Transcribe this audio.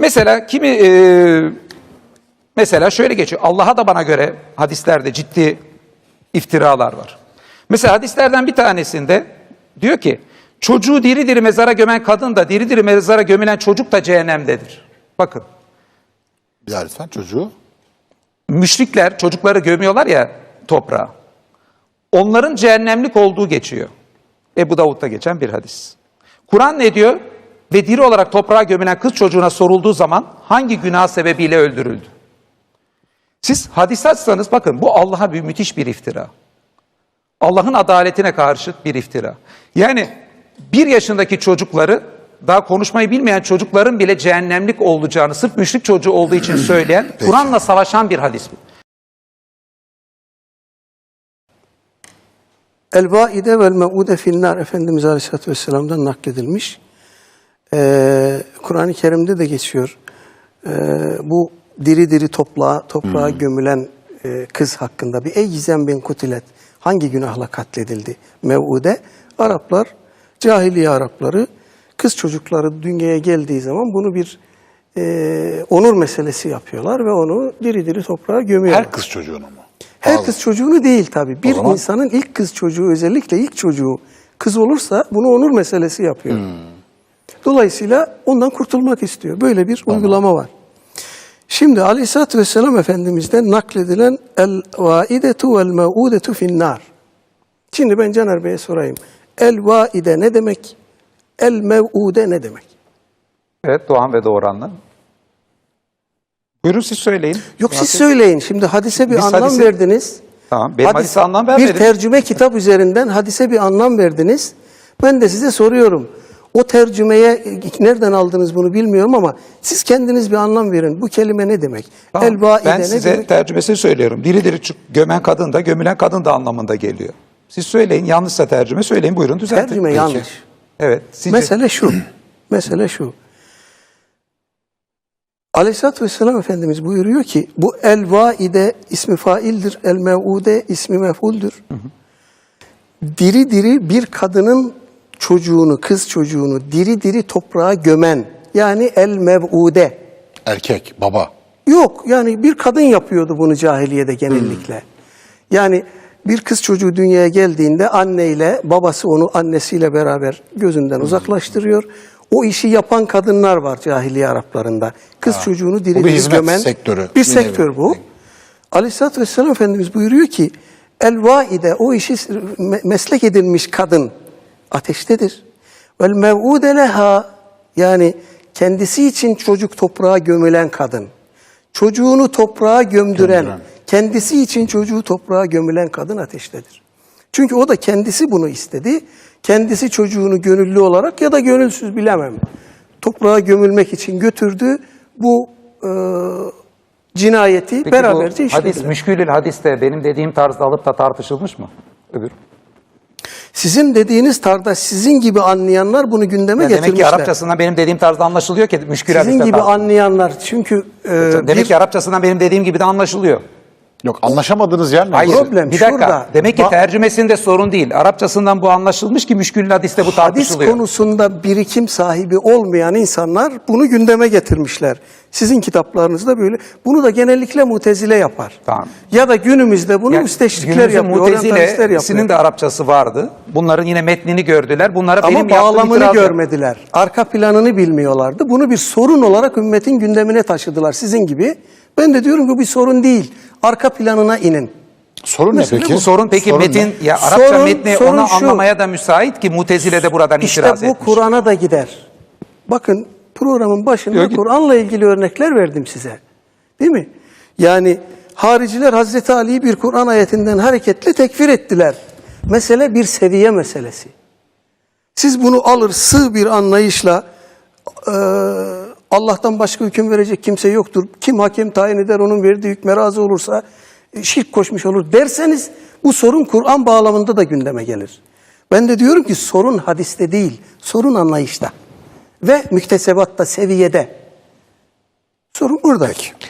Mesela kimi e, mesela şöyle geçiyor. Allah'a da bana göre hadislerde ciddi iftiralar var. Mesela hadislerden bir tanesinde diyor ki çocuğu diri diri mezara gömen kadın da diri diri mezara gömülen çocuk da cehennemdedir. Bakın Bir daha lütfen çocuğu. müşrikler çocukları gömüyorlar ya toprağa. Onların cehennemlik olduğu geçiyor. Ebu Davud'da geçen bir hadis. Kur'an ne diyor? Ve diri olarak toprağa gömülen kız çocuğuna sorulduğu zaman hangi günah sebebiyle öldürüldü? Siz hadis açsanız bakın bu Allah'a bir müthiş bir iftira. Allah'ın adaletine karşı bir iftira. Yani bir yaşındaki çocukları daha konuşmayı bilmeyen çocukların bile cehennemlik olacağını sırf müşrik çocuğu olduğu için söyleyen Kur'an'la savaşan bir hadis bu. El-Vaide vel mev'ude finnar Efendimiz Aleyhisselatü Vesselam'dan nakledilmiş. Ee, Kur'an-ı Kerim'de de geçiyor. Ee, bu diri diri toprağa, toprağa gömülen e, kız hakkında bir ey gizem bin kutilet hangi günahla katledildi? Mev'ude Araplar, cahiliye Arapları kız çocukları dünyaya geldiği zaman bunu bir e, onur meselesi yapıyorlar ve onu diri diri toprağa gömüyorlar. Her kız çocuğunu mu? Her Bazı- kız çocuğunu değil tabii. Bir zaman- insanın ilk kız çocuğu özellikle ilk çocuğu kız olursa bunu onur meselesi yapıyor. Dolayısıyla ondan kurtulmak istiyor. Böyle bir uygulama var. Şimdi Aleyhisselatü Vesselam Efendimiz'den nakledilen el vaidetu vel mev'udetu finnar. Şimdi ben Caner Bey'e sorayım. El vaide ne demek? El mev'ude ne demek? Evet Doğan ve Doğran'la. Buyurun siz söyleyin. Yok siz söyleyin. Şimdi hadise bir Biz anlam hadise- verdiniz. Tamam, benim Hadis- hadise anlam Bir vermedim. tercüme kitap üzerinden hadise bir anlam verdiniz. Ben de size soruyorum. O tercümeye nereden aldınız bunu bilmiyorum ama siz kendiniz bir anlam verin. Bu kelime ne demek? Tamam, El vaide ben ne size demek? tercümesini söylüyorum. Diri diri gömen kadın da gömülen kadın da anlamında geliyor. Siz söyleyin yanlışsa tercüme söyleyin buyurun düzeltin. Tercüme Peki. yanlış. Evet. Sizce? Mesele şu. Mesele şu. Aleyhisselatü Vesselam Efendimiz buyuruyor ki bu el vaide ismi faildir, el mev'ude ismi mef'uldür. Diri diri bir kadının çocuğunu, kız çocuğunu diri diri toprağa gömen yani el mev'ude. Erkek, baba. Yok yani bir kadın yapıyordu bunu cahiliyede genellikle. Yani bir kız çocuğu dünyaya geldiğinde anneyle babası onu annesiyle beraber gözünden uzaklaştırıyor. O işi yapan kadınlar var cahiliye Araplarında. Kız çocuğunu diri diri gömen sektörü. bir Bir sektör bu. Aleyhisselatü Vesselam Efendimiz buyuruyor ki el vaide o işi me- meslek edilmiş kadın ateştedir. Vel mev'ude leha yani kendisi için çocuk toprağa gömülen kadın. Çocuğunu toprağa gömdüren, Gömdüren. kendisi için çocuğu toprağa gömülen kadın ateştedir. Çünkü o da kendisi bunu istedi. Kendisi çocuğunu gönüllü olarak ya da gönülsüz bilemem. Toprağa gömülmek için götürdü. Bu e, cinayeti Peki beraberce bu hadis, işlediler. müşkülül hadiste benim dediğim tarzda alıp da tartışılmış mı? Öbür. Sizin dediğiniz tarzda sizin gibi anlayanlar bunu gündeme Ya demek ki getirmişler. Arapçasından benim dediğim tarzda anlaşılıyor ki müşkül Sizin gibi tarz- anlayanlar çünkü e, Demek bir ki Arapçasından benim dediğim gibi de anlaşılıyor. Yok anlaşamadığınız yer ne? Hayır. Problem bir dakika. şurada. Demek ki Ba- tercümesinde sorun değil. Arapçasından bu anlaşılmış ki müşkül hadiste bu hadis tartışılıyor. konusunda birikim sahibi olmayan insanlar bunu gündeme getirmişler. Sizin kitaplarınızda böyle. Bunu da genellikle mutezile yapar. Tamam. Ya da günümüzde bunu Yani müsteşrikler günümüzde yapıyor, oryantalistler Mutezile'sinin yapıyor. de Arapçası vardı. Bunların yine metnini gördüler. Bunlara benim Ama yaptığım bağlamını itiraz yok. görmediler. Arka planını bilmiyorlardı. Bunu bir sorun olarak ümmetin gündemine taşıdılar sizin gibi. Ben de diyorum ki bu bir sorun değil. Arka planına inin. Sorun ne Mesele peki? Bu sorun peki Sorun metin ne? ya Arapça Sorun- metni sorun onu şu. anlamaya da müsait ki Mutezile de buradan İşte itiraz bu etmiş. Kur'an'a da gider. Bakın programın başında. Kur'an'la ilgili örnekler verdim size. Değil mi? Yani hariciler Hazreti Ali'yi bir Kur'an ayetinden hareketle tekfir ettiler. Mesele bir seviye meselesi. Siz bunu alır sığ bir anlayışla eee, Allah'tan başka hüküm verecek kimse yoktur. Kim hakem tayin eder onun verdiği hükme razı olursa e, şirk koşmuş olur derseniz bu sorun Kur'an bağlamında da gündeme gelir. Ben de diyorum ki sorun hadiste değil, sorun anlayışta ve müktesebatta, seviyede. Sorun burada. Peki.